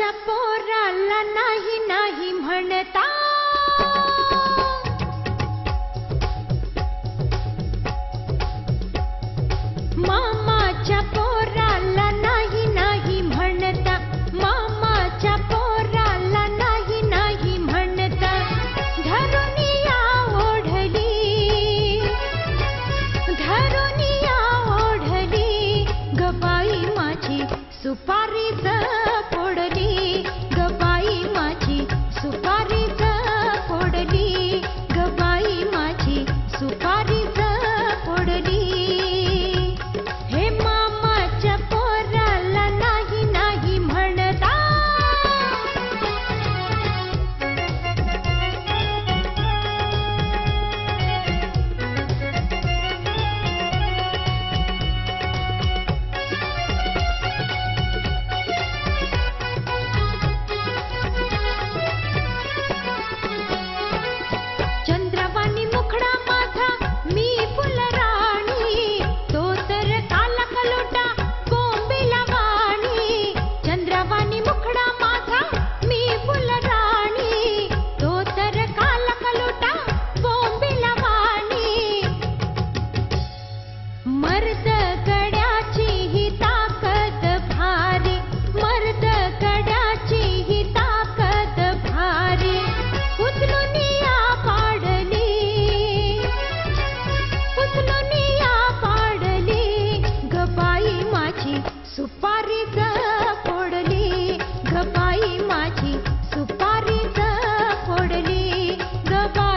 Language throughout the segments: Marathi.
माझ्या पोराला नाही नाही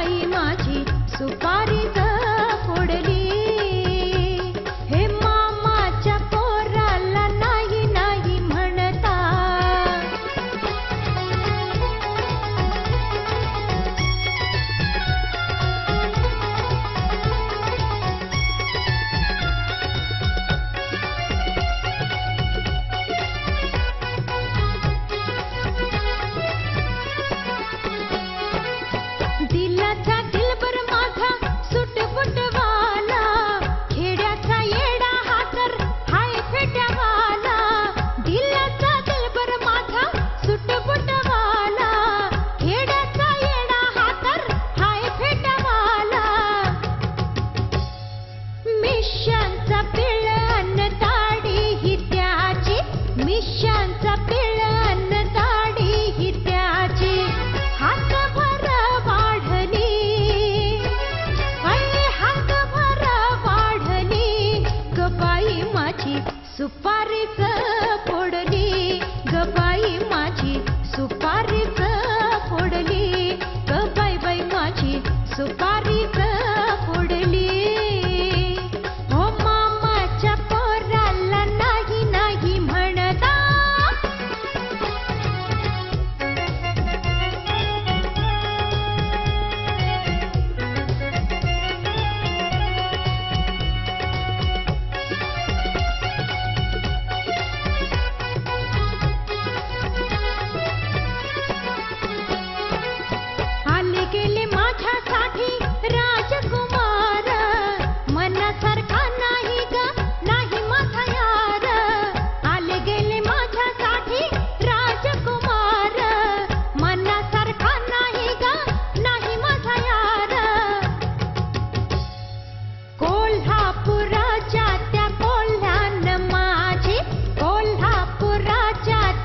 महिमा பிள்ளான் பிள்ளான்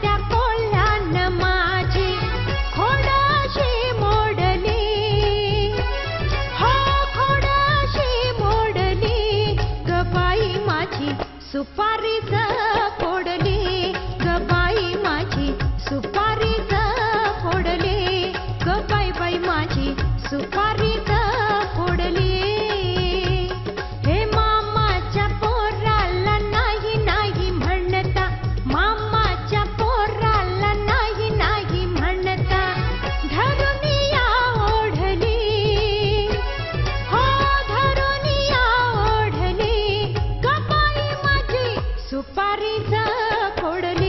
त्या बोलल्यान माझी खोडाशी मोडली हो, खोडाशी मोडली गबाई माझी सुपारीच కొడలి